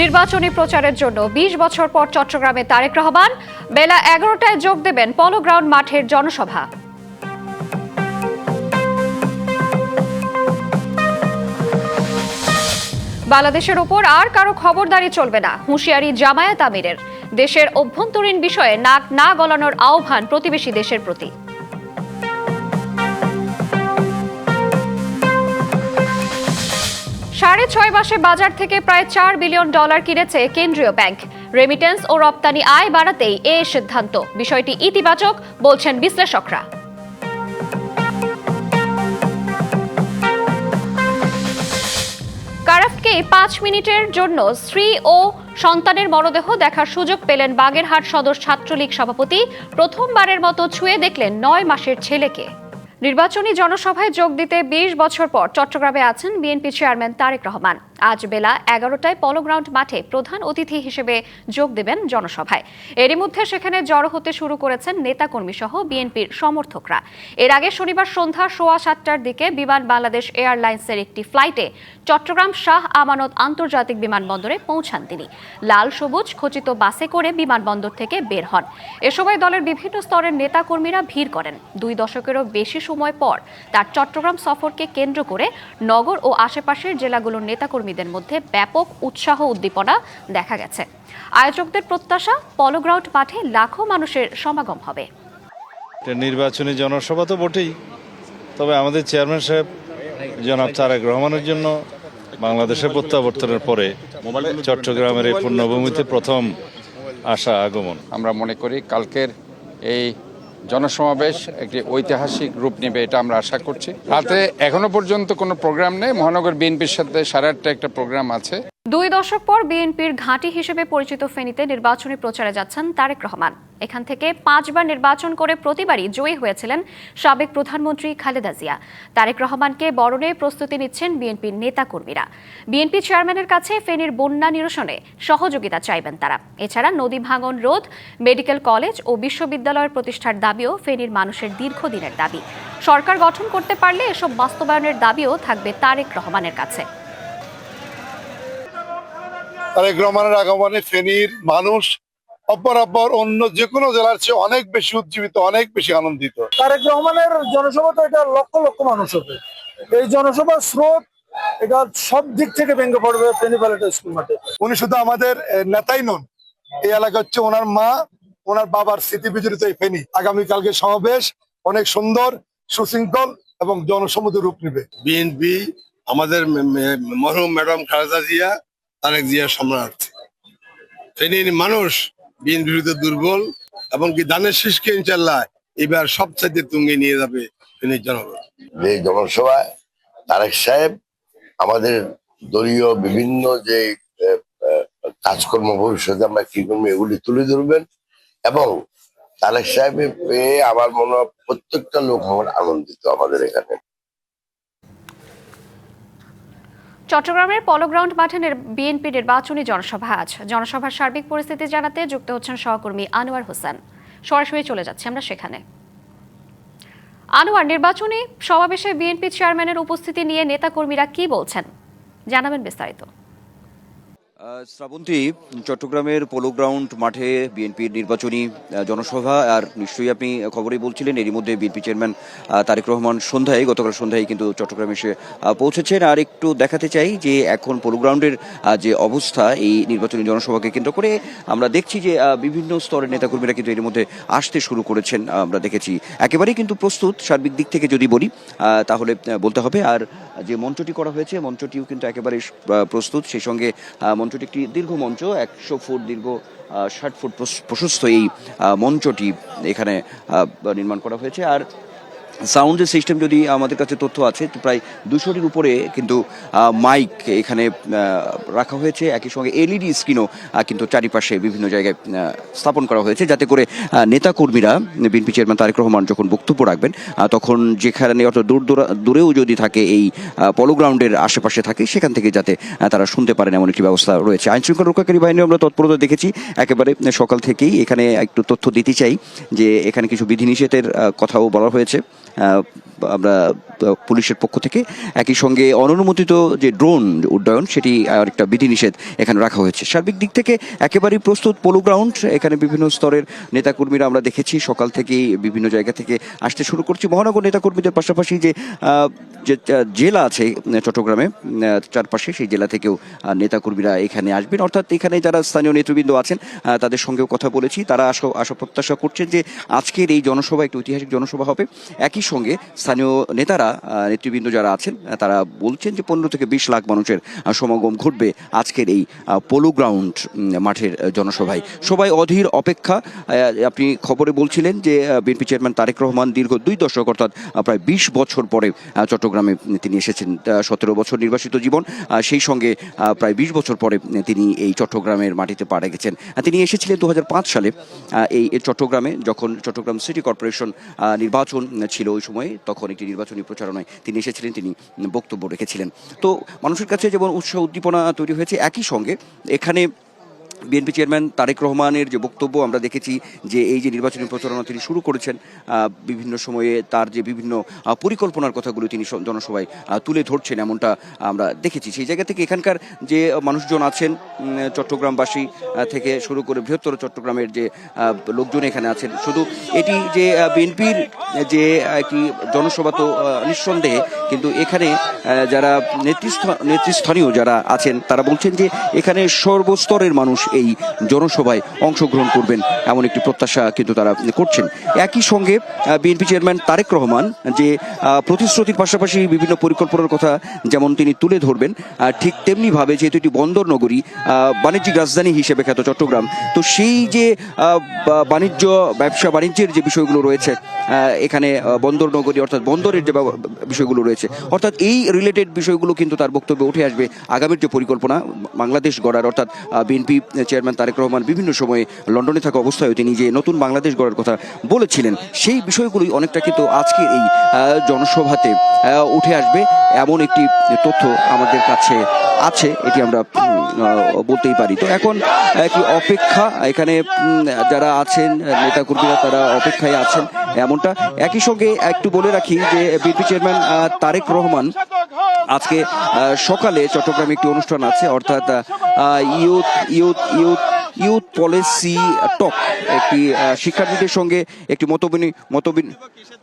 নির্বাচনী প্রচারের জন্য ২০ বছর পর চট্টগ্রামে তারেক রহমান। বেলা এগারোটায় যোগ দেবেন পলো গ্রাউন্ড মাঠের জনসভা। বাংলাদেশের ওপর আর কারও খবরদারি চলবে না, হুঁশিয়ারি জামায়াত আমিরের। দেশের অভ্যন্তরীণ বিষয়ে নাক না গলানোর আহ্বান প্রতিবেশী দেশের প্রতি। সাড়ে ছয় মাসে বাজার থেকে প্রায় চার বিলিয়ন ডলার কিনেছে কেন্দ্রীয় ব্যাংক। রেমিটেন্স ও রপ্তানি আয় বাড়াতেই এ সিদ্ধান্ত। বিষয়টি ইতিবাচক, বলছেন বিশ্লেষকরা। কারাফকে পাঁচ মিনিটের জন্য স্ত্রী ও সন্তানের মরদেহ দেখার সুযোগ পেলেন বাগেরহাট সদর ছাত্রলীগ সভাপতি। প্রথমবারের মতো ছুঁয়ে দেখলেন নয় মাসের ছেলেকে। নির্বাচনী জনসভায় যোগ দিতে ২০ বছর পর চট্টগ্রামে আছেন বিএনপি চেয়ারম্যান তারেক রহমান। আজ বেলা এগারোটায় পলো গ্রাউন্ড মাঠে প্রধান অতিথি হিসেবে যোগ দেবেন জনসভায়। এরই মধ্যে সেখানে জড়ো হতে শুরু করেছেন নেতাকর্মী সহ বিএনপির সমর্থকরা। এর আগে শনিবার সন্ধ্যা সোয়া সাতটার দিকে বিমান বাংলাদেশ এয়ারলাইন্সের একটি ফ্লাইটে চট্টগ্রাম শাহ আমানত আন্তর্জাতিক বিমানবন্দরে পৌঁছান তিনি। লাল সবুজ খচিত বাসে করে বিমানবন্দর থেকে বের হন। এ সময় দলের বিভিন্ন স্তরের নেতাকর্মীরা ভিড় করেন। দুই দশকেরও বেশি সময় পর তার চট্টগ্রাম সফরকে কেন্দ্র করে নগর ও আশেপাশের জেলাগুলোর নেতাকর্মীদের মধ্যে ব্যাপক উৎসাহ উদ্দীপনা দেখা গেছে। আয়োজকদের প্রত্যাশা পলোগ্রাউন্ড মাঠে লাখো মানুষের সমাগম হবে। নির্বাচনী জনসভা তো বটেই। তবে আমাদের চেয়ারম্যান সাহেব জনাব তারেক রহমানের জন্য বাংলাদেশের প্রত্যাবর্তনের পরে চট্টগ্রামের এই পূর্ণভূমিতে প্রথম আসা আগমন। আমরা মনে করি কালকের এই জনসমাবেশ একটি ঐতিহাসিক রূপ নেবে এটা আমরা আশা করছি। রাতে এখনও পর্যন্ত কোনো প্রোগ্রাম নেই। মহানগর বিএনপির সাথে সাড়ে আটটা একটা প্রোগ্রাম আছে। দুই দশক পর বিএনপির ঘাঁটি হিসেবে পরিচিত ফেনীতে নির্বাচনী প্রচারে যাচ্ছেন তারেক রহমান। এখান থেকে পাঁচবার নির্বাচন করে প্রতিবারই জয়ী হয়েছিলেন সাবেক প্রধানমন্ত্রী খালেদা জিয়া। তারেক রহমানকে বরণে প্রস্তুতি নিচ্ছেন বিএনপির নেতাকর্মীরা। বিএনপি চেয়ারম্যানের কাছে ফেনীর বন্যা নিরসনে সহযোগিতা চাইবেন তারা। এছাড়া নদী ভাঙন রোধ, মেডিকেল কলেজ ও বিশ্ববিদ্যালয়ের প্রতিষ্ঠার দাবিও ফেনীর মানুষের দীর্ঘদিনের দাবি। সরকার গঠন করতে পারলে এসব বাস্তবায়নের দাবিও থাকবে তারেক রহমানের কাছে। তারেক রহমানের আগমনে ফেনীর মানুষ অপরাপর অন্য যে কোনো জেলার চেয়ে অনেক বেশি উজ্জীবিত অনেক বেশি আনন্দিত। তারেক রহমানের জনসভা তো এটা লক্ষ লক্ষ মানুষ হবে। এই জনসভার স্রোত এটা সব দিক থেকে ভেঙে পড়বে ফেনী প্যালেট স্কুল মাঠে। উনি শুধু আমাদের নেতাই নন এই এলাকা হচ্ছে ওনার মা ওনার বাবার স্মৃতি বিজড়িত এই ফেনী। আগামীকালকে সমাবেশ অনেক সুন্দর সুশৃঙ্খল এবং জনসমুদ্র রূপ নেবে। বিএনপি আমাদের মরহুম ম্যাডাম খালেদা জিয়া তারেক জিয়া সম্রাট। ফেনীর মানুষ বিএনপির বিরুদ্ধে দুর্বল এবং কি ধানের শীষকে ইনশাল্লাহ এবার সবচাইতে তুঙ্গে নিয়ে যাবে ফেনীর জনগণ। যে জনসভায় তারেক সাহেব আমাদের দলীয় বিভিন্ন যে কাজকর্ম ভবিষ্যতে আমরা কি করব এগুলি তুলে ধরবেন এবং তারেক সাহেব পেয়ে আমার মনে হয় প্রত্যেকটা লোক আমার আনন্দিত আমাদের এখানে। চট্টগ্রামের পলো গ্রাউন্ড মাঠে বিএনপি নির্বাচনী জনসভা আজ। জনসভার সার্বিক পরিস্থিতি জানাতে যুক্ত হচ্ছেন সহকর্মী আনোয়ার হোসেন। সরাসরি চলে যাচ্ছি আমরা সেখানে। আনোয়ার, নির্বাচনী সমাবেশে বিএনপি চেয়ারম্যানের উপস্থিতি নিয়ে নেতাকর্মীরা কি বলছেন? জানাবেন বিস্তারিত। শ্রাবন্তী চট্টগ্রামের পোলো গ্রাউন্ড মাঠে বিএনপির নির্বাচনী জনসভা আর নিশ্চয়ই আপনি খবরেই বলছিলেন এরই মধ্যে বিএনপি চেয়ারম্যান তারেক রহমান সন্ধ্যায় গতকাল সন্ধ্যায় কিন্তু চট্টগ্রামে এসে পৌঁছেছেন। আর একটু দেখাতে চাই যে এখন পোলো গ্রাউন্ডের যে অবস্থা এই নির্বাচনী জনসভাকে কেন্দ্র করে আমরা দেখছি যে বিভিন্ন স্তরের নেতাকর্মীরা কিন্তু এর মধ্যে আসতে শুরু করেছেন আমরা দেখেছি। একেবারেই কিন্তু প্রস্তুত সার্বিক দিক থেকে যদি বলি তাহলে বলতে হবে। আর যে মঞ্চটি করা হয়েছে মঞ্চটিও কিন্তু একেবারে প্রস্তুত। সেই সঙ্গে আহ, মঞ্চটি একটি দীর্ঘ মঞ্চ, একশো ফুট দীর্ঘ ষাট ফুট প্রশস্ত এই মঞ্চটি এখানে নির্মাণ করা হয়েছে। আর সাউন্ডের সিস্টেম যদি আমাদের কাছে তথ্য আছে প্রায় দুশোটির উপরে কিন্তু মাইক এখানে রাখা হয়েছে। একই সঙ্গে এলইডি স্ক্রিনও কিন্তু চারিপাশে বিভিন্ন জায়গায় স্থাপন করা হয়েছে যাতে করে নেতাকর্মীরা বিএনপি চেয়ারম্যান তারেক রহমান যখন বক্তব্য রাখবেন তখন যেখানে অর্থাৎ দূর দূরা- দূরেও যদি থাকে এই আহ, পলো গ্রাউন্ডের আশেপাশে থাকে সেখান থেকে যাতে তারা শুনতে পারেন এমন একটি ব্যবস্থা রয়েছে। আইন শৃঙ্খলা রক্ষাকারী বাহিনী আমরা তৎপরতা দেখেছি একেবারে সকাল থেকেই এখানে একটু তথ্য দিতে চাই যে এখানে কিছু বিধিনিষেধের কথাও বলা হয়েছে। আমরা পুলিশের পক্ষ থেকে একই সঙ্গে অননুমোদিত যে ড্রোন উড্ডয়ন, সেটি আরেকটা বিধিনিষেধ এখানে রাখা হয়েছে। সার্বিক দিক থেকে একেবারেই প্রস্তুত পোলো গ্রাউন্ড, এখানে বিভিন্ন স্তরের নেতাকর্মীরা আমরা দেখেছি, সকাল থেকেই বিভিন্ন জায়গা থেকে আসতে শুরু করছি। মহানগর নেতাকর্মীদের পাশাপাশি যে যে জেলা আছে চট্টগ্রামে চারপাশে সেই জেলা থেকেও নেতাকর্মীরা এখানে আসবেন। অর্থাৎ এখানে যারা স্থানীয় নেতৃবৃন্দ আছেন তাদের সঙ্গেও কথা বলেছি। তারা আশা আশা প্রত্যাশা করছেন যে আজকের এই জনসভা, একটি ঐতিহাসিক জনসভা হবে। একই সঙ্গে স্থানীয় নেতারা নেতৃবৃন্দ যারা আছেন তারা বলছেন যে পনেরো থেকে বিশ লাখ মানুষের সমাগম ঘটবে আজকের এই পোলো গ্রাউন্ড মাঠের জনসভায়। সবাই অধীর অপেক্ষা আপনি খবরে বলছিলেন যে বিএনপি চেয়ারম্যান তারেক রহমান দীর্ঘ দুই দশক অর্থাৎ প্রায় বিশ বছর পরে চট্টগ্রামে তিনি এসেছেন সতেরো বছর নির্বাসিত জীবন সেই সঙ্গে প্রায় বিশ বছর পরে তিনি এই চট্টগ্রামের মাটিতে পা রেখেছেন। আহ, তিনি এসেছিলেন দু হাজার পাঁচ সালে এই চট্টগ্রামে যখন চট্টগ্রাম সিটি কর্পোরেশন নির্বাচন ছিল ওই সময়ে, তখন একটি নির্বাচনী প্রচারণায় তিনি এসেছিলেন, তিনি বক্তব্য রেখেছিলেন। তো মানুষের কাছে যেমন উৎসাহ, উদ্দীপনা তৈরি হয়েছে, একই সঙ্গে এখানে বিএনপি চেয়ারম্যান তারেক রহমানের যে বক্তব্য আমরা দেখেছি যে এই যে নির্বাচনী প্রচারণা তিনি শুরু করেছেন বিভিন্ন সময়ে তার যে বিভিন্ন পরিকল্পনার কথাগুলো তিনি জনসভায় তুলে ধরছেন এমনটা আমরা দেখেছি। সেই জায়গা থেকে এখানকার যে মানুষজন আছেন চট্টগ্রামবাসী থেকে শুরু করে বৃহত্তর চট্টগ্রামের যে লোকজন এখানে আছেন। শুধু এটি যে বিএনপির যে একটি জনসভা তো নিঃসন্দেহে, কিন্তু এখানে যারা নেতৃস্থ- নেতৃস্থানীয় যারা আছেন, তারা বলছেন যে এখানে সর্বস্তরের মানুষ এই জনসভায় অংশগ্রহণ করবেন এমন একটি প্রত্যাশা কিন্তু তারা করছেন। একই সঙ্গে বিএনপি চেয়ারম্যান তারেক রহমান যে প্রতিশ্রুতির পাশাপাশি বিভিন্ন পরিকল্পনার কথা যেমন তিনি তুলে ধরবেন ঠিক তেমনিভাবে যেহেতু এটি বন্দর নগরী বাণিজ্যিক রাজধানী হিসেবে খ্যাত চট্টগ্রাম, তো সেই যে বাণিজ্য, ব্যবসা বাণিজ্যের যে বিষয়গুলো রয়েছে এখানে বন্দর নগরী অর্থাৎ বন্দরের যে বিষয়গুলো রয়েছে, অর্থাৎ এই রিলেটেড বিষয়গুলো কিন্তু তার বক্তব্যে উঠে আসবে আগামীর যে পরিকল্পনা, বাংলাদেশ গড়ার অর্থাৎ বিএনপি চেয়ারম্যান তারেক রহমান বিভিন্ন সময়ে লন্ডনে থাকা অবস্থায় তিনি যে নতুন বাংলাদেশ গড়ার কথা বলেছিলেন, সেই বিষয়গুলোই অনেকটা কিন্তু আজকে এই জনসভাতে উঠে আসবে। এমন একটি তথ্য আমাদের কাছে আছে, এটি আমরা বলতেই পারি। তো এখন একটি অপেক্ষা, এখানে যারা আছেন, নেতাকর্মীরা তারা অপেক্ষায় আছেন এমনটা। একই সঙ্গে একটু বলে রাখি যে বিপি চেয়ারম্যান তারেক রহমান আজকে সকালে চট্টগ্রামে একটি অনুষ্ঠান আছে, অর্থাৎ youth youth youth youth policy talk, একটি শিক্ষার্থীদের সঙ্গে একটি মতবিনি, মতবিন,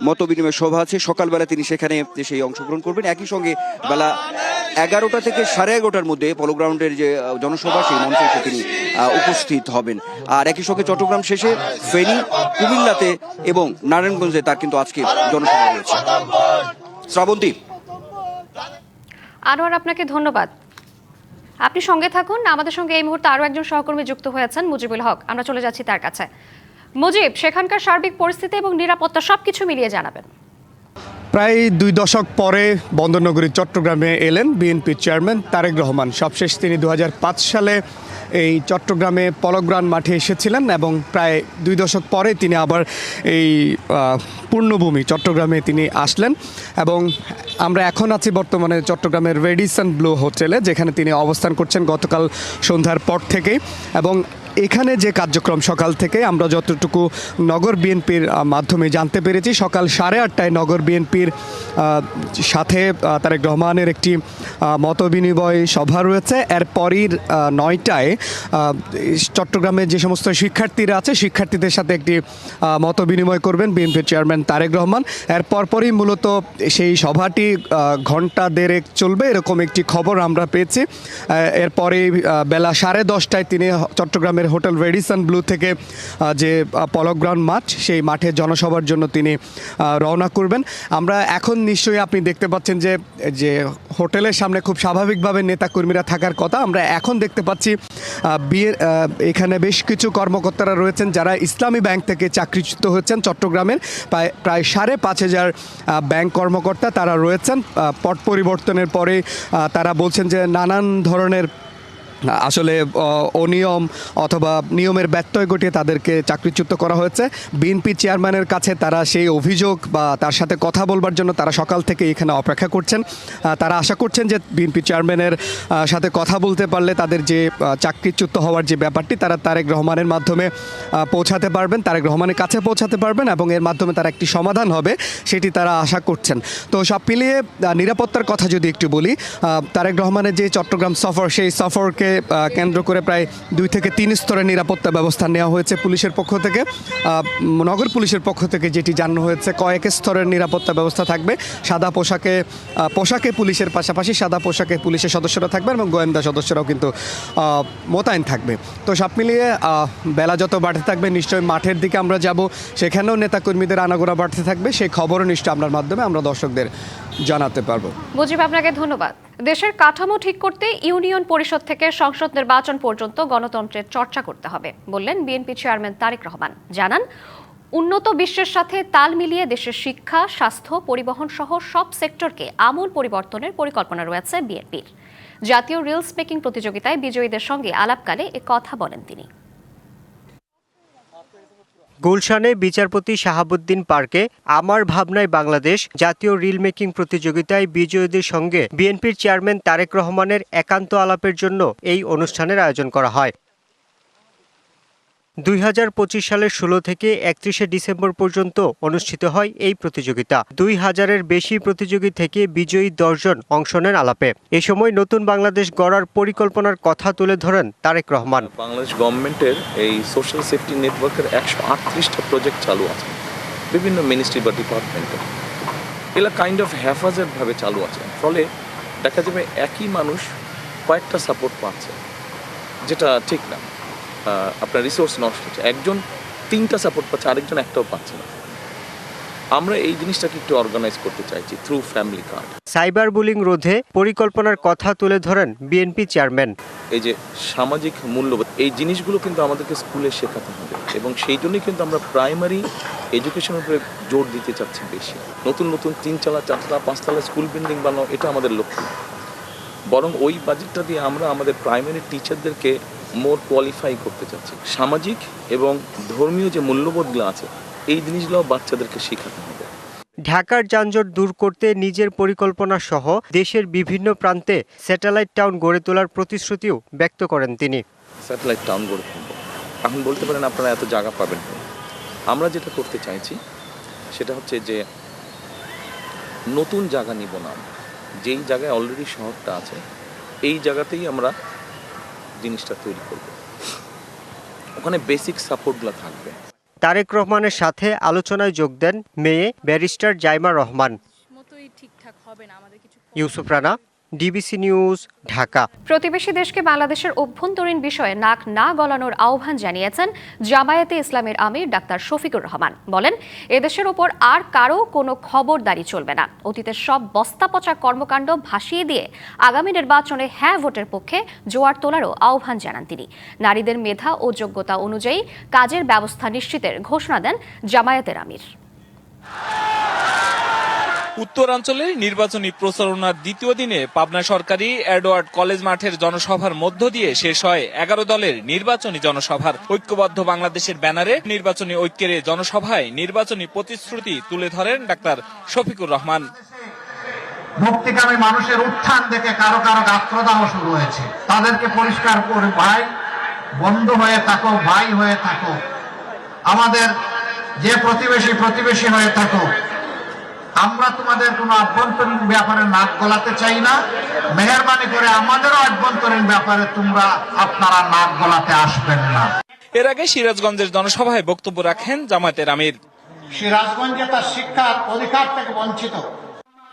মতবিনিময় সভা আছে। সকালবেলা তিনি সেখানে সেই অংশগ্রহণ করবেন। একই সঙ্গে বেলা এগারোটা থেকে সাড়ে এগারোটার মধ্যে পলো গ্রাউন্ডের যে জনসভা, সেই মঞ্চে এসে তিনি উপস্থিত হবেন। আর একই সঙ্গে চট্টগ্রাম শেষে ফেনী, কুমিল্লাতে এবং নারায়ণগঞ্জে তার কিন্তু আজকে জনসভা রয়েছে। শ্রাবন্তী। আনোয়ার আপনাকে ধন্যবাদ। আপনি সঙ্গে থাকুন, আমাদের সঙ্গে এই মুহূর্তে আরও একজন সহকর্মী যুক্ত হয়েছেন মুজিবুল হক। আমরা চলে যাচ্ছি তার কাছে। মুজিব, সেখানকার সার্বিক পরিস্থিতি এবং নিরাপত্তা সব কিছু মিলিয়ে জানাবেন। প্রায় দুই দশক পরে বন্দরনগরী, চট্টগ্রামে এলেন বিএনপির চেয়ারম্যান তারেক রহমান। সবশেষ তিনি দু হাজার পাঁচ সালে এই চট্টগ্রামে পলগ্রান মাঠে এসেছিলেন এবং প্রায় দুই দশক পরে তিনি আবার এই পূর্ণভূমি চট্টগ্রামে তিনি আসলেন এবং আমরা এখন আছি বর্তমানে চট্টগ্রামের রেডিসন ব্লু হোটেলে, যেখানে তিনি অবস্থান করছেন গতকাল সন্ধ্যার পর থেকেই এবং এখানে যে কার্যক্রম সকাল থেকে আমরা যতটুকু নগর বিএনপির মাধ্যমে জানতে পেরেছি সকাল সাড়ে আটটায় নগর বিএনপির সাথে তারেক রহমানের একটি মত বিনিময় সভা রয়েছে। এরপরই নয়টায় আহ, চট্টগ্রামে যে সমস্ত শিক্ষার্থীরা আছে শিক্ষার্থীদের সাথে একটি মত বিনিময় করবেন বিএনপির চেয়ারম্যান তারেক রহমান। এর পরপরই মূলত সেই সভাটি ঘণ্টা দেড়েক চলবে এরকম একটি খবর আমরা পেয়েছি। এরপরে বেলা সাড়ে দশটায় তিনি হ- চট্টগ্রামের হোটেল রেডিসন ব্লু থেকে যে পলক গ্রাউন্ড মাঠ সেই মাঠে জনসভার জন্য তিনি রওনা করবেন। আমরা এখন নিশ্চয়ই আপনি দেখতে পাচ্ছেন যে যে হোটেলের সামনে খুব স্বাভাবিকভাবে নেতাকর্মীরা থাকার কথা। আমরা এখন দেখতে পাচ্ছি আহ, বিয়ে এখানে বেশ কিছু কর্মকর্তারা রয়েছেন যারা ইসলামী ব্যাংক থেকে চাকরিচ্যুত হয়েছেন চট্টগ্রামের। প্রায় প্রায় সাড়ে পাঁচ হাজার ব্যাংক কর্মকর্তা তারা রয়েছেন। পট পরিবর্তনের পরে তারা বলছেন যে নানান ধরনের আসলে অনিয়ম অথবা নিয়মের ব্যত্যয় ঘটিয়ে তাদেরকে চাকরিচ্যুত করা হয়েছে। বিএনপি চেয়ারম্যানের কাছে তারা সেই অভিযোগ বা তার সাথে কথা বলবার জন্য তারা সকাল থেকে এখানে অপেক্ষা করছেন। তারা আশা করছেন যে বিএনপি চেয়ারম্যানের সাথে কথা বলতে পারলে তাদের যে চাকরিচ্যুত হওয়ার যে ব্যাপারটি, তারা তারেক রহমানের মাধ্যমে পৌঁছাতে পারবেন, তারেক রহমানের কাছে পৌঁছাতে পারবেন এবং এর মাধ্যমে তারা একটি সমাধান হবে, সেটি তারা আশা করছেন। তো সব মিলিয়ে নিরাপত্তার কথা যদি একটু বলি তারেক রহমানের যে চট্টগ্রাম সফর, সেই সফরকে আহ, কেন্দ্র করে প্রায় দুই থেকে তিন স্তরের নিরাপত্তা ব্যবস্থা নেওয়া হয়েছে পুলিশের পক্ষ থেকে। নগর পুলিশের পক্ষ থেকে যেটি জানানো হয়েছে কয়েক স্তরের নিরাপত্তা ব্যবস্থা থাকবে। সাদা পোশাকে পোশাকে পুলিশের পাশাপাশি সাদা পোশাকে পুলিশের সদস্যরা থাকবে এবং গোয়েন্দা সদস্যরাও কিন্তু মোতায়েন থাকবে। তো সব মিলিয়ে বেলা যত বাড়তে থাকবে নিশ্চয়ই মাঠের দিকে আমরা যাব। সেখানেও নেতাকর্মীদের আনাগোনা বাড়তে থাকবে। সেই খবরও নিশ্চয় আপনার মাধ্যমে। আমরা দর্শকদের জানাতে পারব। মুজিব, আপনাকে ধন্যবাদ। দেশের কাঠামো ঠিক করতে ইউনিয়ন পরিষদ থেকে সংসদ নির্বাচন পর্যন্ত গণতন্ত্রের চর্চা করতে হবে, বললেন বিএনপি চেয়ারম্যান তারেক রহমান। জানান, উন্নত বিশ্বের সাথে তাল মিলিয়ে দেশের শিক্ষা, স্বাস্থ্য, পরিবহন সহ সব সেক্টরকে আমূল পরিবর্তনের পরিকল্পনা রয়েছে বিএনপির। জাতীয় রিলস মেকিং প্রতিযোগিতায় বিজয়ীদের সঙ্গে আলাপকালে এ কথা বলেন তিনি। গুলশানে বিচারপতি শাহাবুদ্দিন পার্কে আমার ভাবনায় বাংলাদেশ জাতীয় রিল মেকিং প্রতিযোগিতায় বিজয়ীদের সঙ্গে বিএনপির চেয়ারম্যান তারেক রহমানের একান্ত আলাপের জন্য এই অনুষ্ঠানের আয়োজন করা হয়। দুই হাজার পঁচিশ সালের ষোলো থেকে একত্রিশে ডিসেম্বর পর্যন্ত অনুষ্ঠিত হয় এই প্রতিযোগিতা। দুই হাজারের বেশি প্রতিযোগী থেকে বিজয়ী দশজন অংশ নেন আলাপে। এ সময় নতুন বাংলাদেশ গড়ার পরিকল্পনার কথা তুলে ধরেন তারেক রহমান। বাংলাদেশ গভর্নমেন্টের এই সোশ্যাল সেফটি নেটওয়ার্কের একশো আটত্রিশটা প্রজেক্ট চালু আছে। বিভিন্ন মিনিস্ট্রি বা ডিপার্টমেন্টে এগুলো কাইন্ড অফ হ্যাফাজেডভাবে চালু আছে। ফলে দেখা যাবে একই মানুষ কয়েকটা সাপোর্ট পাচ্ছে, যেটা ঠিক না। আপনার রিসোর্স নষ্ট হচ্ছে। একজন তিনটা সাপোর্ট পাচ্ছে আরেকজন একটাও পাচ্ছে না। আমরা এই জিনিসটাকে একটু অর্গানাইজ করতে চাইছি through family card cyber bullying রোধে পরিকল্পনার কথা তুলে ধরেন বিএনপি চেয়ারম্যান এই যে সামাজিক মূল্যবোধ এই জিনিসগুলো কিন্তু আমাদেরকে স্কুলে শেখাতে হবে। এবং সেই জন্যই কিন্তু আমরা প্রাইমারি এডুকেশনের উপরে জোর দিতে চাচ্ছি বেশি। নতুন নতুন তিনতলা চারতলা পাঁচতলা স্কুল বিল্ডিং বানানো এটা আমাদের লক্ষ্য। বরং ওই বাজেটটা দিয়ে আমরা আমাদের প্রাইমারি টিচারদেরকে মোর কোয়ালিফাই করতে চাচ্ছি। সামাজিক এবং ধর্মীয় যে মূল্যবোধগুলো আছে এই জিনিসগুলো বাচ্চাদেরকে শেখাতে হবে। ঢাকার যানজট দূর করতে নিজের পরিকল্পনা সহ দেশের বিভিন্ন প্রান্তে স্যাটেলাইট টাউন গড়ে তোলার প্রতিশ্রুতিও ব্যক্ত করেন তিনি। স্যাটেলাইট টাউন গড়ে তুলব। এখন বলতে পারেন আপনারা এত জায়গা পাবেন। আমরা যেটা করতে চাইছি সেটা হচ্ছে যে নতুন জায়গা নিব না যেই জায়গায় অলরেডি শহরটা আছে এই জায়গাতেই আমরা জিনিসটা তৈরি করব। ওখানে বেসিক সাপোর্টগুলো থাকবে। তারেক রহমানের সাথে আলোচনায় যোগ দেন মেয়ে ব্যারিস্টার জাইমা রহমান। মতোই ঠিকঠাক হবে না আমাদের কিছু Yusuf Rana. DBC news, Dhaka. প্রতিবেশী দেশকে বাংলাদেশের অভ্যন্তরীণ বিষয়ে নাক না গলানোর আহ্বান জানিয়েছেন জামায়াতে ইসলামের আমির ডাক্তার শফিকুর রহমান। বলেন, এদেশের ওপর আর কারও কোনো খবরদারি চলবে না। অতীতের সব বস্তাপচা কর্মকাণ্ড ভাসিয়ে দিয়ে আগামী নির্বাচনে হ্যাঁ ভোটের পক্ষে জোয়ার তোলারও আহ্বান জানান তিনি। নারীদের মেধা ও যোগ্যতা অনুযায়ী কাজের ব্যবস্থা নিশ্চিতের ঘোষণা দেন জামায়াতের আমির। উত্তরাঞ্চলের নির্বাচনী প্রচারণার দ্বিতীয় দিনে পাবনা সরকারি এডওয়ার্ড কলেজ মাঠের জনসভার মধ্য দিয়ে শেষ হয় এগারো দলের নির্বাচনী জনসভার। ঐক্যবদ্ধ বাংলাদেশের ব্যানারে নির্বাচনী ঐক্যের জনসভায় নির্বাচনী প্রতিশ্রুতি তুলে ধরেন ডাক্তার শফিকুর রহমান। মুক্তিকামী মানুষের উত্থান দেখে কারও কারও গাত্রদাহ শুরু হয়েছে। তাদেরকে পরিষ্কার করে, ভাই, বন্ধু হয়ে থাকো, ভাই হয়ে থাকো। আমাদের যে প্রতিবেশী প্রতিবেশী হয়ে থাকো আমরা তোমাদের কোনো আভ্যন্তরীণ ব্যাপারে নাক গলাতে চাই না। মেহরবানি করে আমাদেরও আভ্যন্তরীণ ব্যাপারে তোমরা আপনারা নাক গলাতে আসবেন না। এর আগে সিরাজগঞ্জের জনসভায় বক্তব্য রাখেন জামায়াতের আমির। সিরাজগঞ্জে তার শিক্ষার অধিকার থেকে বঞ্চিত।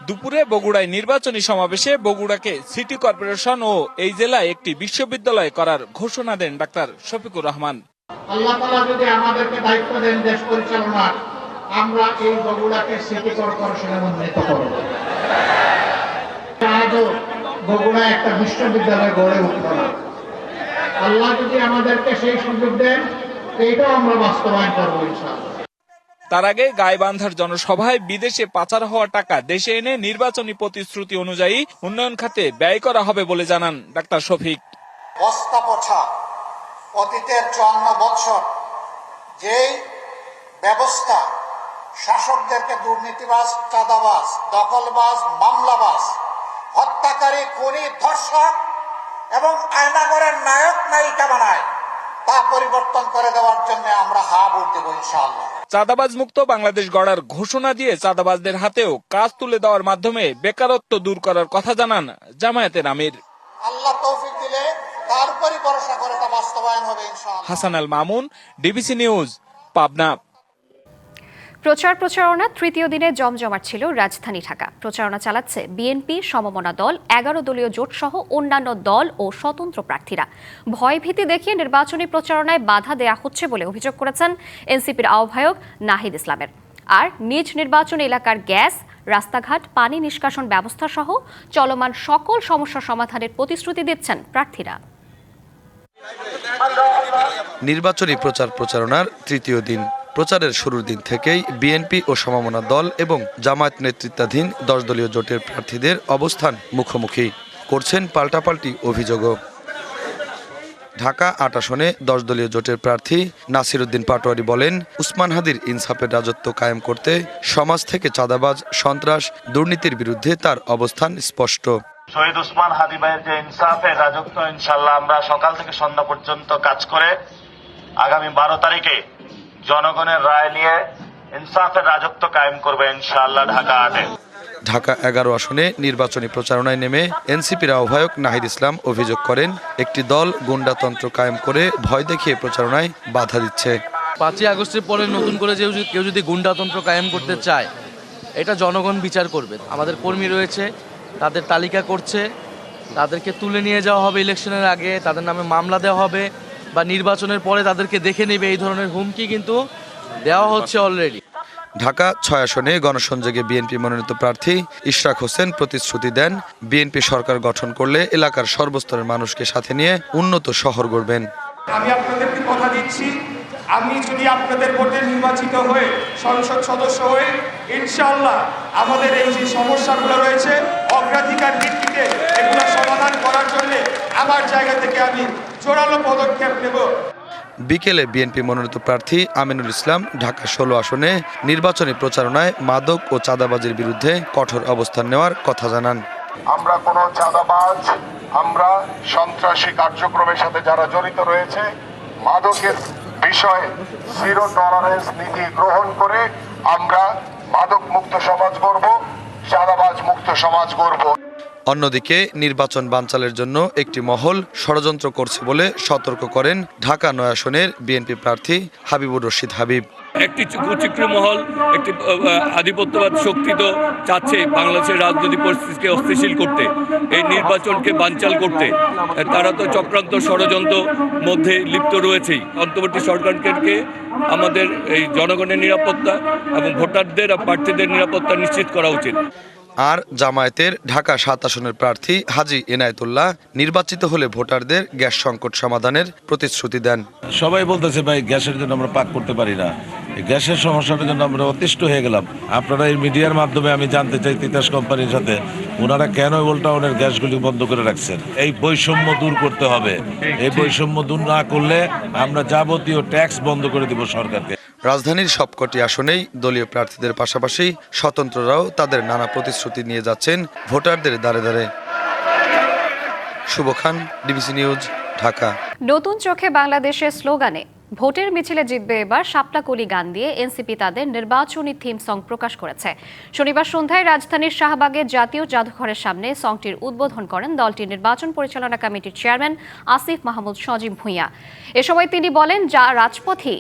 দুপুরে বগুড়ায় নির্বাচনী সমাবেশে বগুড়াকে সিটি কর্পোরেশন ও এই জেলায় একটি বিশ্ববিদ্যালয় করার ঘোষণা দেন ডাক্তার শফিকুর রহমান। আল্লাহ তালা যদি আমাদেরকে দায়িত্ব দেন দেশ পরিচালনার আমরা এই বগুড়াকে সিটি কর্পোরেশনে উন্নীত করব। আজও বগুড়া একটা বিশ্ববিদ্যালয় গড়ে উঠল না। আল্লাহ যদি আমাদেরকে সেই সুযোগ দেন এইটাও আমরা বাস্তবায়ন করব ইনশাআল্লাহ। তার আগে গাইবান্ধার জনসভায় বিদেশে পাচার হওয়া টাকা দেশে এনে নির্বাচনী প্রতিশ্রুতি অনুযায়ী উন্নয়ন খাতে ব্যয় করা হবে বলে জানান ডাক্তার শফিক। বস্তা পোছা অতীতের চুয়ান্ন বৎসর যেই ব্যবস্থা শাসকদেরকে দুর্নীতিবাজ চাঁদাবাজ দখলবাজ মামলাবাজ হত্যাকারী খুনি ধর্ষক এবং আয়নাগরের নায়ক নায়িকা বানায় তা পরিবর্তন করে দেওয়ার জন্য আমরা হা ভোট দেবো ইনশাআল্লাহ। চাঁদাবাজ মুক্ত বাংলাদেশ গড়ার ঘোষণা দিয়ে চাঁদাবাজদের হাতেও কাজ তুলে দেওয়ার মাধ্যমে বেকারত্ব দূর করার কথা জানান জামায়াতের আমির। আল্লাহ তৌফিক দিলে তার উপরই ভরসা করে তা বাস্তবায়ন হবে ইনশাআল্লাহ। Hasan Al Mamun DBC news Pabna. প্রচার প্রচারণা তৃতীয় দিনে জমজমাট ছিল রাজধানী ঢাকা। প্রচারণা চালাচ্ছে বিএনপি সমমনা দল, এগারো দলীয় জোট সহ অন্যান্য দল ও স্বতন্ত্র প্রার্থীরা। ভয়ভীতি দেখিয়ে নির্বাচনী প্রচারণায় বাধা দেয়া হচ্ছে বলে অভিযোগ করেছেন এনসিপির আহ্বায়ক নাহিদ ইসলামের। আর নিজ নির্বাচন এলাকার গ্যাস, রাস্তাঘাট, পানি নিষ্কাশন ব্যবস্থা সহ চলমান সকল সমস্যা সমাধানের প্রতিশ্রুতি দিচ্ছেন প্রার্থীরা। নির্বাচনী প্রচার প্রচারণার তৃতীয় দিন। প্রচারের শুরুর দিন থেকেই বিএনপি ও সমমনা দল এবং জামায়াত নেতৃত্বাধীন দশ দলীয় জোটের প্রার্থীদের অবস্থান মুখোমুখি করছেন পাল্টাপাল্টি অভিযোগও। ঢাকা আট আসনে দশ দলীয় জোটের প্রার্থী নাসিরুদ্দিন পাটোয়ারি বলেন, উসমান হাদির ইনসাফের রাজত্ব কায়েম করতে সমাজ থেকে চাঁদাবাজ, সন্ত্রাস, দুর্নীতির বিরুদ্ধে তার অবস্থান স্পষ্ট। শহীদ উসমান হাদি ভাইয়ের যে ইনসাফের রাজত্ব, ইনশাল্লাহ আমরা সকাল থেকে সন্ধ্যা পর্যন্ত কাজ করে আগামী বারো তারিখে জনগণের রায় নিয়ে ইনসাফের রাজত্ব কায়েম করবে ইনশাআল্লাহ ঢাকা আটে। ঢাকা এগারো আসনে নির্বাচনী প্রচারণায় নেমে এনসিপির আহ্বায়ক নাহিদ ইসলাম অভিযোগ করেন একটি দল গুন্ডাতন্ত্র কায়েম করে ভয় দেখিয়ে প্রচারণায় বাধা দিচ্ছে। পাঁচই আগস্টের পরে নতুন করে যে কেউ যদি গুন্ডাতন্ত্র কায়েম করতে চায় এটা জনগণ বিচার করবে। আমাদের কর্মী রয়েছে তাদের তালিকা করছে তাদেরকে তুলে নিয়ে যাওয়া হবে ইলেকশনের আগে তাদের নামে মামলা দেওয়া হবে বা নির্বাচনের পরে তাদেরকে দেখে নেবে এই ধরনের হুমকি কিন্তু দেওয়া হচ্ছে অলরেডি ঢাকা ছয় আসনে গণসংযোগে বিএনপি মনোনীত প্রার্থী ইশরাক হোসেন প্রতিশ্রুতি দেন। বিএনপি সরকার গঠন করলে এলাকার সর্বস্তরের মানুষকে সাথে নিয়ে উন্নত শহর গড়বেন। আমি আপনাদেরকে কথা দিচ্ছি আমি যদি আপনাদের ভোটে নির্বাচিত হয়ে সংসদ সদস্য হয়ে ইনশাআল্লাহ আমাদের এই যে সমস্যাগুলো রয়েছে অগ্রাধিকার ভিত্তিতে এগুলো সমাধান করার জন্য আমার জায়গা থেকে আমি জোরালো পদক্ষেপ নেব। বিকেলে বিএনপি মনোনীত প্রার্থী আমিনুল ইসলাম ঢাকা ষোলো আসনে নির্বাচনী প্রচারণায় মাদক ও চাঁদাবাজির বিরুদ্ধে কঠোর অবস্থান নেওয়ার কথা জানান। আমরা কোনো চাঁদাবাজ আমরা সন্ত্রাসী কার্যক্রমের সাথে যারা জড়িত রয়েছে মাদকের বিষয়ে জিরো টলারেন্স নীতি গ্রহণ করে আমরা মাদক মুক্ত সমাজ গড়ব চাঁদাবাজ মুক্ত সমাজ গড়ব। অন্যদিকে নির্বাচন বানচালের জন্য একটি মহল ষড়যন্ত্র করছে বলে সতর্ক করেন ঢাকা নয়াসনের বিএনপি প্রার্থী হাবিবুর রশিদ হাবিব। একটি কুচিক্র মহল, একটি আধিপত্যবাদ শক্তি তো চাচ্ছে বাংলাদেশের রাজনৈতিক পরিস্থিতিকে অস্থিতিশীল করতে, এই নির্বাচনকে বানচাল করতে। তারা তো চক্রান্ত ষড়যন্ত্র মধ্যে লিপ্ত রয়েছেই। অন্তর্বর্তী সরকারকে আমাদের এই জনগণের নিরাপত্তা এবং ভোটারদের আর প্রার্থীদের নিরাপত্তা নিশ্চিত করা উচিত। আর জামায়াতের ঢাকা সাত আসনের প্রার্থী হাজি এনায়েতুল্লাহ নির্বাচিত হলে ভোটারদের গ্যাস সংকট সমাধানের প্রতিশ্রুতি দেন। সবাই বলতেছে, ভাই, গ্যাসের জন্য আমরা পাক করতে পারি না। গ্যাসের সমস্যাটার জন্য আমরা অতিষ্ঠ হয়ে গেলাম। আপনারা এই মিডিয়ার মাধ্যমে আমি জানতে চাই তিতাস কোম্পানির সাথে ওনারা কেন উল্টা ওনের গ্যাসগুলি বন্ধ করে রাখছেন? এই বৈষম্য দূর করতে হবে। এই বৈষম্য দূর না করলে আমরা যাবতীয় ট্যাক্স বন্ধ করে দিব সরকারকে। রাজধানীর সবকটি আসনেই দলীয় প্রার্থীদের পাশাপাশি স্বতন্ত্ররাও তাদের নানা প্রতিশ্রুতি নিয়ে যাচ্ছেন ভোটারদের দ্বারে দ্বারে। Shuvo Khan, DBC news, Dhaka. নতুন চোখে বাংলাদেশের স্লোগানে, ভোটের মিছিলে জিতবে এবার শাপলাকলি গান দিয়ে এনসিপি তাদের নির্বাচনী থিম সং প্রকাশ করেছে। শনিবার সন্ধ্যায় রাজধানীর শাহবাগে জাতীয় জাদুঘরের সামনে সংটির উদ্বোধন করেন দলটির নির্বাচন পরিচালনা কমিটির চেয়ারম্যান আসিফ মাহমুদ সজীব ভূঁইয়া। এ সময় তিনি বলেন, যা রাজপথে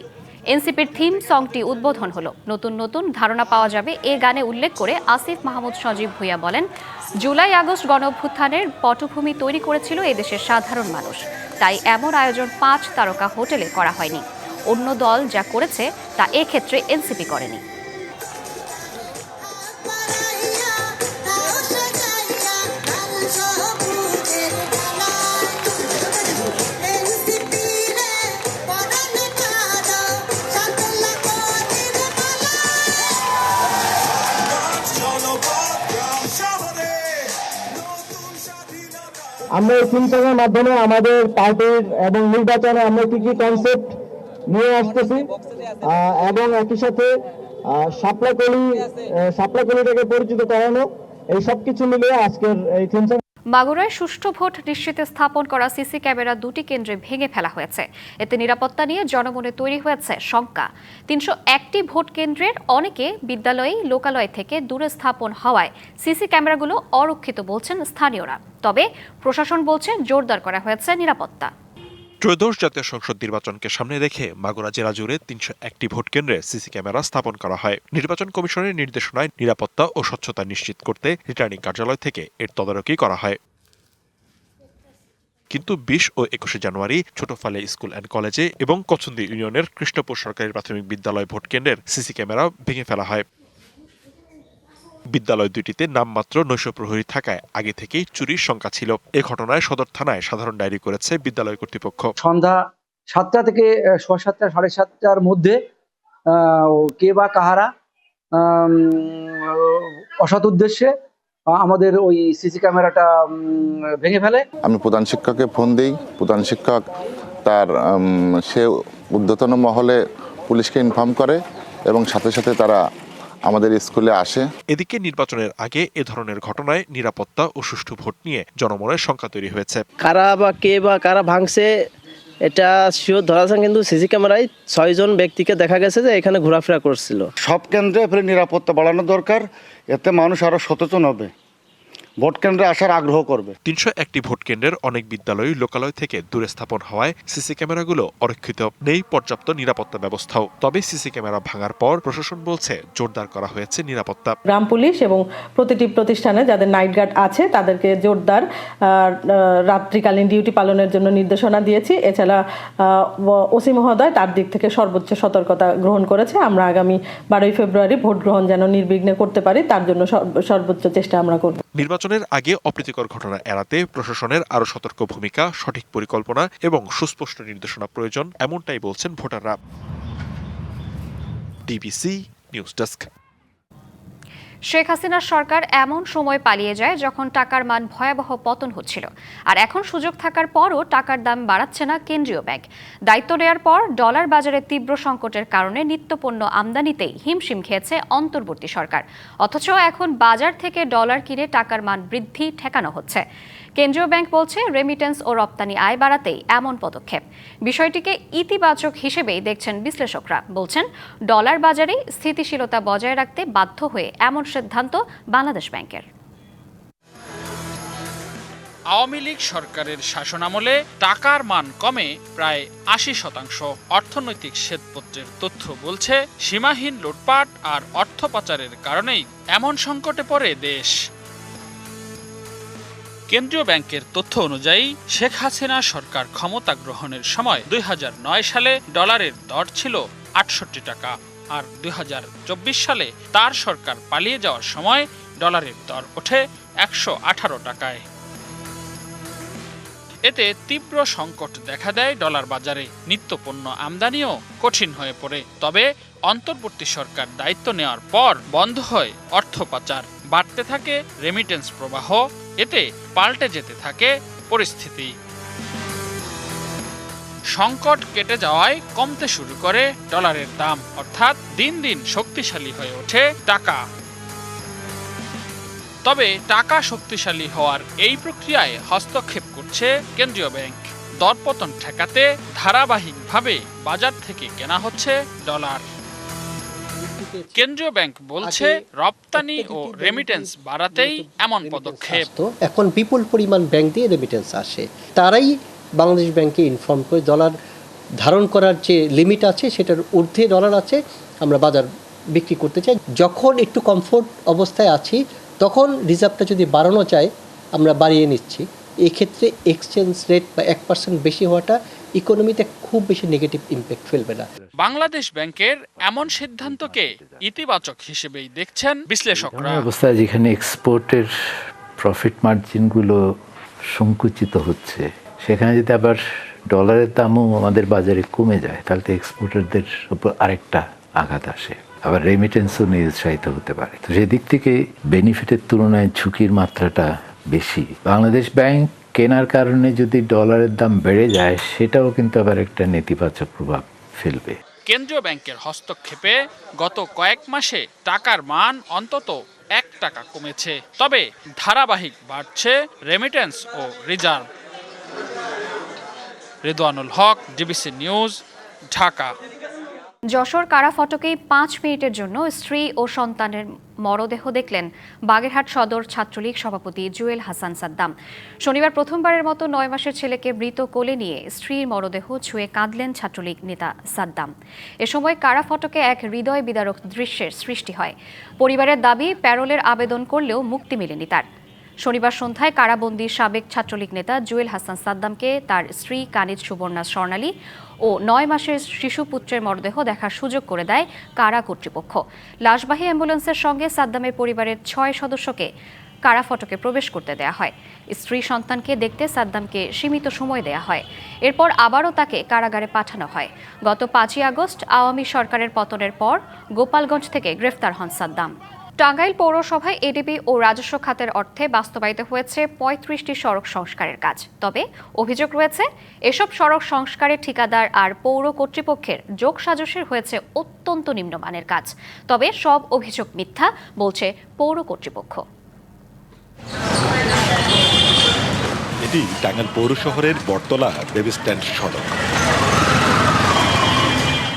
এনসিপির থিম সংটি উদ্বোধন হলো। নতুন নতুন ধারণা পাওয়া যাবে এ গানে উল্লেখ করে আসিফ মাহমুদ সজীব ভূঁইয়া বলেন, জুলাই আগস্ট গণভ্যুত্থানের পটভূমি তৈরি করেছিল এদেশের সাধারণ মানুষ। তাই এমন আয়োজন পাঁচ তারকা হোটেলে করা হয়নি। অন্য দল যা করেছে তা এক্ষেত্রে এনসিপি করেনি। আমরা এই চিন্তনের মাধ্যমে আমাদের পার্টির এবং নির্বাচনে আমরা কি কি কনসেপ্ট নিয়ে আসতেছি এবং একই সাথে সাপলাকলি সাপলাকলিটাকে পরিচিত করানো, এই সব কিছু মিলিয়ে আজকের এই থিম মাগুরায় সুষ্ঠু ভোট নিশ্চিতে স্থাপন করা সিসি ক্যামেরা দুটি কেন্দ্রে ভেঙে ফেলা হয়েছে। এতে নিরাপত্তা নিয়ে জনমনে তৈরি হয়েছে শঙ্কা। তিনশো একটি ভোট কেন্দ্রের অনেকে বিদ্যালয়ে, লোকালয় থেকে দূরে স্থাপন হওয়ায় সিসি ক্যামেরাগুলো অরক্ষিত বলছেন স্থানীয়রা। তবে প্রশাসন বলছে, জোরদার করা হয়েছে নিরাপত্তা। ত্রয়োদশ জাতীয় সংসদ নির্বাচনকে সামনে রেখে মাগুরা জেলা জুড়ে তিনশো একটি ভোট কেন্দ্রে সিসি ক্যামেরা স্থাপন করা হয়। নির্বাচন কমিশনের নির্দেশনায় নিরাপত্তা ও স্বচ্ছতা নিশ্চিত করতে রিটার্নিং কার্যালয় থেকে এর তদারকি করা হয়। কিন্তু বিশ ও একুশে জানুয়ারি ছোটফালে স্কুল অ্যান্ড কলেজে এবং কচুন্দি ইউনিয়নের কৃষ্ণপুর সরকারি প্রাথমিক বিদ্যালয় ভোট কেন্দ্রের সিসি ক্যামেরা ভেঙে ফেলা হয়। বিদ্যালয় দুটিতে নামমাত্র নৈশ প্রহরী থাকায় আগে থেকেই চুরির শঙ্কা ছিল। এ ঘটনায় সদর থানায় সাধারণ ডায়েরি করেছে বিদ্যালয় কর্তৃপক্ষ। সন্ধ্যা সাতটা থেকে সোয়া সাতটা সাড়ে সাতটার মধ্যে কে বা কাহারা অসৎ উদ্দেশ্যে আমাদের ওই সিসি ক্যামেরাটা ভেঙে ফেলে। আমি প্রধান শিক্ষককে ফোন দিই। প্রধান শিক্ষক তার সে ঊর্ধ্বতন মহলে পুলিশকে ইনফর্ম করে এবং সাথে সাথে তারা আমাদের স্কুলে আসে। এদিকে নির্বাচনের আগে এ ধরনের ঘটনায় নিরাপত্তা ও সুষ্ঠু ভোট নিয়ে জনমনে শঙ্কা তৈরি হয়েছে। কারা বা কে বা কারা ভাঙছে এটা শিওর ধরা যায় কিন্তু সিসি ক্যামেরায় ছয়জন ব্যক্তিকে দেখা গেছে যে এখানে ঘোরাফেরা করছিল। সব কেন্দ্রে নিরাপত্তা বাড়ানো দরকার এতে মানুষ আরও সচেতন হবে। ভোট কেন্দ্রে আসার আগ্রহ করবে। তিনশো একটি ভোট কেন্দ্রের অনেক বিদ্যালয় লোকালয় থেকে দূরে স্থাপন হওয়ায় সিসি ক্যামেরাগুলো অরক্ষিত নেই পর্যাপ্ত নিরাপত্তা ব্যবস্থাও। তবে সিসি ক্যামেরা ভাঙার পর প্রশাসন বলছে জোরদার করা হয়েছে নিরাপত্তা। গ্রাম পুলিশ এবং প্রতিটি প্রতিষ্ঠানে যাদের নাইট গার্ড আছে তাদেরকে জোরদার রাত্রিকালীন ডিউটি পালনের জন্য নির্দেশনা দিয়েছি। এছাড়া ওসি মহোদয় তার দিক থেকে সর্বোচ্চ সতর্কতা গ্রহণ করেছে। আমরা আগামী বারোই ফেব্রুয়ারি ভোট গ্রহণ যেন নির্বিঘ্নে করতে পারি তার জন্য সর্ব- সর্বোচ্চ চেষ্টা আমরা করব। নির্বাচনের আগে অপ্রীতিকর ঘটনা এড়াতে প্রশাসনের আরও সতর্ক ভূমিকা, সঠিক পরিকল্পনা এবং সুস্পষ্ট নির্দেশনা প্রয়োজন, এমনটাই বলছেন ভোটাররা। DBC news desk. শেখ হাসিনার সরকার এমন সময় পালিয়ে যায় যখন টাকার মান ভয়াবহ পতন হচ্ছিল। আর এখন সুযোগ থাকার পরও টাকার দাম বাড়াচ্ছে না কেন্দ্রীয় ব্যাংক। দায়িত্ব নেওয়ার পর ডলার বাজারে তীব্র সংকটের কারণে নিত্যপণ্য আমদানিতেই হিমশিম খেয়েছে অন্তর্বর্তী সরকার। অথচ এখন বাজার থেকে ডলার কিনে টাকার মান বৃদ্ধি ঠেকানো হচ্ছে। কেন্দ্রীয় ব্যাংক বলছে রেমিটেন্স ও রপ্তানি আয় বাড়াতেই এমন পদক্ষেপ। বিষয়টিকে ইতিবাচক হিসেবেই দেখছেন বিশ্লেষকরা। বলছেন ডলার বাজারে স্থিতিশীলতা বজায় রাখতে বাধ্য হয়ে এমন সিদ্ধান্ত বাংলাদেশ ব্যাংকের। আওয়ামী লীগ সরকারের শাসনামলে টাকার মান কমে প্রায় আশি শতাংশ। অর্থনৈতিক শ্বেতপত্রের তথ্য বলছে, সীমাহীন লুটপাট আর অর্থ পাচারের কারণেই এমন সংকটে পড়ে দেশ। কেন্দ্রীয় ব্যাংকের তথ্য অনুযায়ী, শেখ হাসিনা সরকার ক্ষমতা গ্রহণের সময় দুই হাজার নয় সালে ডলারের দর ছিল আটষট্টি টাকা আর দুই হাজার চব্বিশ সালে তার সরকার পালিয়ে যাওয়ার সময় ডলারের দর ওঠে একশো আঠারো টাকায়। এতে তীব্র সংকট দেখা দেয় ডলার বাজারে। নিত্যপণ্য আমদানিও কঠিন হয়ে পড়ে। তবে অন্তর্বর্তী সরকার দায়িত্ব নেওয়ার পর বন্ধ হয় অর্থ পাচার। বাড়তে থাকে রেমিটেন্স প্রবাহ। এতে পাল্টে যেতে থাকে পরিস্থিতি। সংকট কেটে যাওয়ায় কমতে শুরু করে ডলারের দাম, অর্থাৎ দিন দিন শক্তিশালী হয়ে ওঠে টাকা। তবে টাকা শক্তিশালী হওয়ার এই প্রক্রিয়ায় হস্তক্ষেপ করছে কেন্দ্রীয় ব্যাংক। দরপতন ঠেকাতে ধারাবাহিকভাবে বাজার থেকে কেনা হচ্ছে ডলার। কেন্দ্রীয় ব্যাংক বলছে রপ্তানি ও রেমিটেন্স বাড়াতেই এমন পদক্ষেপ। এখন বিপুল পরিমাণ ব্যাংক দিয়ে রেমিটেন্স আসে। তারাই বাংলাদেশ ব্যাংকে ইনফর্ম করে ডলার ধারণ করার যে লিমিট আছে সেটার ঊর্ধ্বে ডলার আছে আমরা বাজার বিক্রি করতে চাই। যখন একটু কমফোর্ট অবস্থায় আছি তখন রিজার্ভটা যদি বাড়ানো চায় আমরা বাড়িয়ে নিচ্ছি। এক্ষেত্রে এক্সচেঞ্জ রেট বা এক পার্সেন্ট বেশি হওয়াটা ইকোনমিতে খুব বেশি নেগেটিভ ইম্প্যাক্ট ফেলবে না। বাংলাদেশ ব্যাংকের এমন সিদ্ধান্তকে ইতিবাচক হিসেবেই দেখছেন বিশ্লেষকরা। অবস্থায় যেখানে এক্সপোর্টের প্রফিট মার্জিনগুলো সংকুচিত হচ্ছে সেখানে যদি আবার ডলারের দামও আমাদের বাজারে কমে যায় তাহলে তো এক্সপোর্টারদের উপর আরেকটা আঘাত আসে। আবার রেমিটেন্সও নিরুৎসাহিত হতে পারে। তো সেদিক থেকে বেনিফিটের তুলনায় ঝুঁকির মাত্রাটা বেশি। বাংলাদেশ ব্যাংক কেনার কারণে যদি ডলারের দাম বেড়ে যায় সেটাও কিন্তু আবার একটা নেতিবাচক প্রভাব ফেলবে। কেন্দ্রীয় ব্যাংকের হস্তক্ষেপে গত কয়েক মাসে টাকার মান অন্তত এক টাকা কমেছে। তবে ধারাবাহিক বাড়ছে রেমিটেন্স ও reserve Redwanul Haque DBC news Dhaka. Jashore কারা ফটকেই পাঁচ মিনিটের জন্য স্ত্রী ও সন্তানের মরদেহ দেখলেন বাগেরহাট সদর ছাত্রলীগ সভাপতি জুয়েল হাসান সাদ্দাম। শনিবার প্রথমবারের মতো নয় মাসের ছেলেকে মৃত কোলে নিয়ে স্ত্রীর মরদেহ ছুঁয়ে কাঁদলেন ছাত্রলীগ নেতা সাদ্দাম। এ সময় কারা ফটকে এক হৃদয় বিদারক দৃশ্যের সৃষ্টি হয়। পরিবারের দাবি, প্যারোলের আবেদন করলেও মুক্তি মেলেনি তার। শনিবার সন্ধ্যায় কারাবন্দী সাবেক ছাত্রলীগ নেতা জুয়েল হাসান সাদ্দামকে তার স্ত্রী কানিজ সুবর্ণা স্বর্ণালী ও নয় মাসের শিশুপুত্রের মরদেহ দেখার সুযোগ করে দেয় কারা কর্তৃপক্ষ। লাশবাহী অ্যাম্বুলেন্সের সঙ্গে সাদ্দামের পরিবারের ছয় সদস্যকে কারা ফটকে প্রবেশ করতে দেয়া হয়। স্ত্রী সন্তানকে দেখতে সাদ্দামকে সীমিত সময় দেয়া হয়। এরপর আবারও তাকে কারাগারে পাঠানো হয়। গত পাঁচই আগস্ট আওয়ামী সরকারের পতনের পর গোপালগঞ্জ থেকে গ্রেফতার হন সাদ্দাম। টাঙ্গাইল পৌরসভায় এডিবি ও রাজস্ব খাতের অর্থে বাস্তবায়িত হয়েছে পঁয়ত্রিশটি সড়ক সংস্কারের কাজ। তবে অভিযোগ রয়েছে, এসব সড়ক সংস্কারের ঠিকাদার আর পৌর কর্তৃপক্ষের যোগসাজশের হয়েছে অত্যন্ত নিম্নমানের কাজ। তবে সব অভিযোগ মিথ্যা, বলছে পৌর কর্তৃপক্ষ। এটি টাঙ্গাইল পৌর শহরের বটতলা বেবি স্ট্যান্ড সড়ক।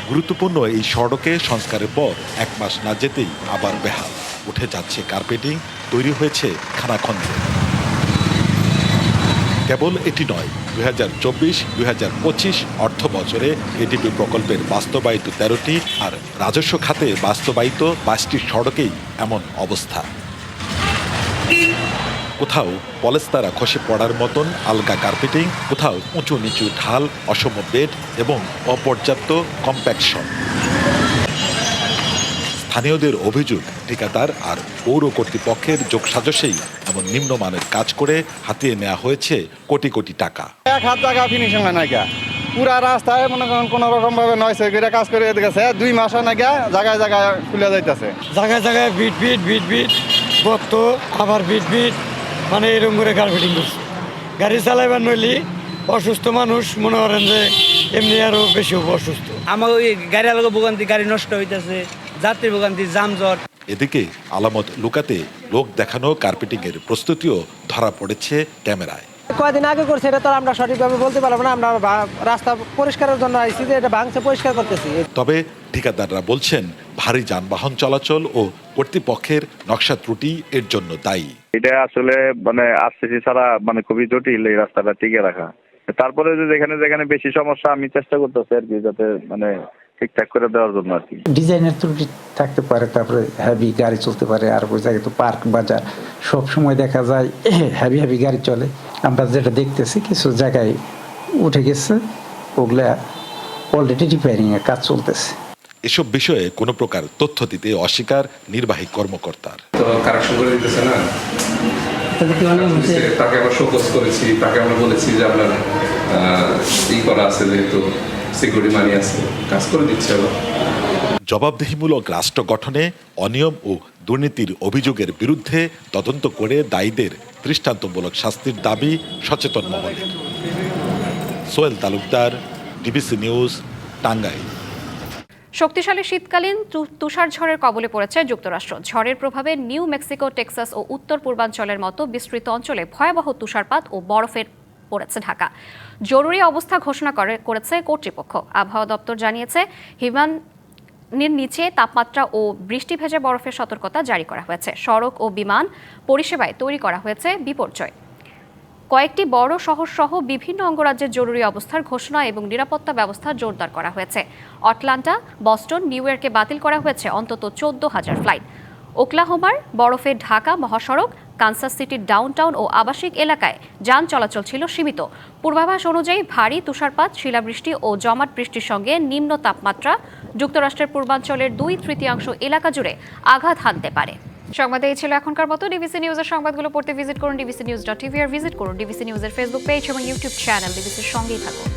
গুরুত্বপূর্ণ এই সড়কে সংস্কারের পর এক মাস না যেতেই আবার বেহাল। উঠে যাচ্ছে কার্পেটিং, তৈরি হয়েছে খানাখন্দ কেবল এটি নয়, দুই হাজার চব্বিশ, দুই হাজার পঁচিশ অর্থ বছরে এডিপি প্রকল্পের বাস্তবায়িত তেরোটি আর রাজস্ব খাতে বাস্তবায়িত বাইশটি সড়কেই এমন অবস্থা। কোথাও পলেস্তারা খসে পড়ার মতন আলগা কার্পেটিং, কোথাও উঁচু নিচু ঢাল, অসম বেড এবং অপর্যাপ্ত কম্প্যাকশন। স্থানীয়দের অভিযোগ ঠিকাদার আর পৌর কর্তৃপক্ষের যোগসাজশেই এমন নিম্নমানের কাজ করে হাতিয়ে নেওয়া হয়েছে কোটি কোটি টাকা। এক হাত জায়গা ফিনিশিং হয় না পুরা রাস্তায় মনে করেন কোনো রকম ভাবে নয় করে কাজ করে গেছে দুই মাস হয় না গা জায়গায় জায়গায় খুলে যাইতেছে। জায়গায় জায়গায় বিট বিট বিট বিট বক্ত আবার বিট বিট মানে এরকম করে কার্পেটিং করছে। গাড়ি চালাইবার নইলি অসুস্থ মানুষ মনে করেন যে এমনি আরও বেশি অসুস্থ। আমার ওই গাড়ি আলোকে ভোগান্তি গাড়ি নষ্ট হইতেছে। যাত্রী ভোগান্তি যানজট। এদিকে আলামত লুকাতে লোক দেখানো কার্পেটিং এর প্রস্তুতিও ধরা পড়েছে ক্যামেরায়। কয়দিন আগে করছে এটা তো আমরা সঠিকভাবে বলতে পারব না আমরা রাস্তা পরিষ্কারের জন্য আইসি যে এটা ভাঙছে পরিষ্কার করতেছি। তবে ঠিকাদাররা বলছেন ভারী যানবাহন চলাচল ও কর্তৃপক্ষের নকশা ত্রুটি এর জন্য দায়ী। এটা আসলে মানে আরসিসি ছাড়া মানে খুবই জটিল এই রাস্তাটা টিকে রাখা। তারপরে যে যেখানে যেখানে বেশি সমস্যা আমি চেষ্টা করতেছি আর কি যাতে মানে ঠিকঠাক করে দেওয়ার জন্য আর কি। ডিজাইনের ত্রুটি থাকতে পারে তারপরে হেভি গাড়ি চলতে পারে আর ওই জায়গায় তো পার্ক বাজার সব সময় দেখা যায় হেভি হেভি গাড়ি চলে। আমরা যেটা দেখতেছি কিছু জায়গায় উঠে গেছে ওগুলা অলরেডি রিপেয়ারিং এর কাজ চলতেছে। এসব বিষয়ে কোনো প্রকার তথ্য দিতে অস্বীকার নির্বাহী কর্মকর্তার। তো কারেকশন করে দিতেছে না? তাকে আমরা শোকস করেছি তাকে আমরা বলেছি যে আপনার আহ, ই করা আছে যেহেতু। সিকিউরিটি মানি আছে কাজ করে দিচ্ছে আবার। জবাবদিহিমূলক রাষ্ট্র গঠনে অনিয়ম ও দুর্নীতির অভিযোগের বিরুদ্ধে তদন্ত করে দায়ীদের দৃষ্টান্তমূলক শাস্তির দাবি সচেতন মহলের। Sohel Talukdar DBC news Tangail. শক্তিশালী শীতকালীন তুষার ঝড়ের কবলে পড়েছে যুক্তরাষ্ট্র। ঝড়ের প্রভাবে নিউ মেক্সিকো টেক্সাস ও উত্তর পূর্বাঞ্চলের মতো বিস্তৃত অঞ্চলে ভয়াবহ তুষারপাত ও বরফের পড়েছে ঢাকা। জরুরি অবস্থা ঘোষণা করে, করেছে কর্তৃপক্ষ। আবহাওয়া দপ্তর জানিয়েছে হিমান নিচে তাপমাত্রা ও বৃষ্টি ভেজে বরফের সতর্কতা জারি করা হয়েছে। সড়ক ও বিমান পরিষেবায় তৈরি করা হয়েছে বিপর্যয়। কয়েকটি বড় শহর সহ বিভিন্ন অঙ্গরাজ্যের জরুরি অবস্থার ঘোষণা এবং নিরাপত্তা ব্যবস্থা জোরদার করা হয়েছে। অটলান্টা, বস্টন, নিউ ইয়র্কে বাতিল করা হয়েছে অন্তত চোদ্দ হাজার ফ্লাইট। ওকলাহোমার বরফে ঢাকা মহাসড়ক, কানসাস সিটির ডাউনটাউন ও আবাসিক এলাকায় যান চলাচল ছিল সীমিত। পূর্বাভাস অনুযায়ী ভারী তুষারপাত, শিলাবৃষ্টি ও জমাট বৃষ্টির সঙ্গে নিম্ন তাপমাত্রা যুক্তরাষ্ট্রের পূর্বাঞ্চলের দুই তৃতীয়াংশ এলাকা জুড়ে আঘাত হানতে পারে। সংবাদে এই ছিল এখনকার মতো ডিবিসি নিউজের সংবাদগুলো পড়তে ভিজিট করুন ডিবিসি নিউজ ডট টিভি আর ভিজিট করুন ডিবিসি নিউজের ফেসবুক পেজ এবং ইউটিউব চ্যানেল ডিবিসির সঙ্গেই থাকুন।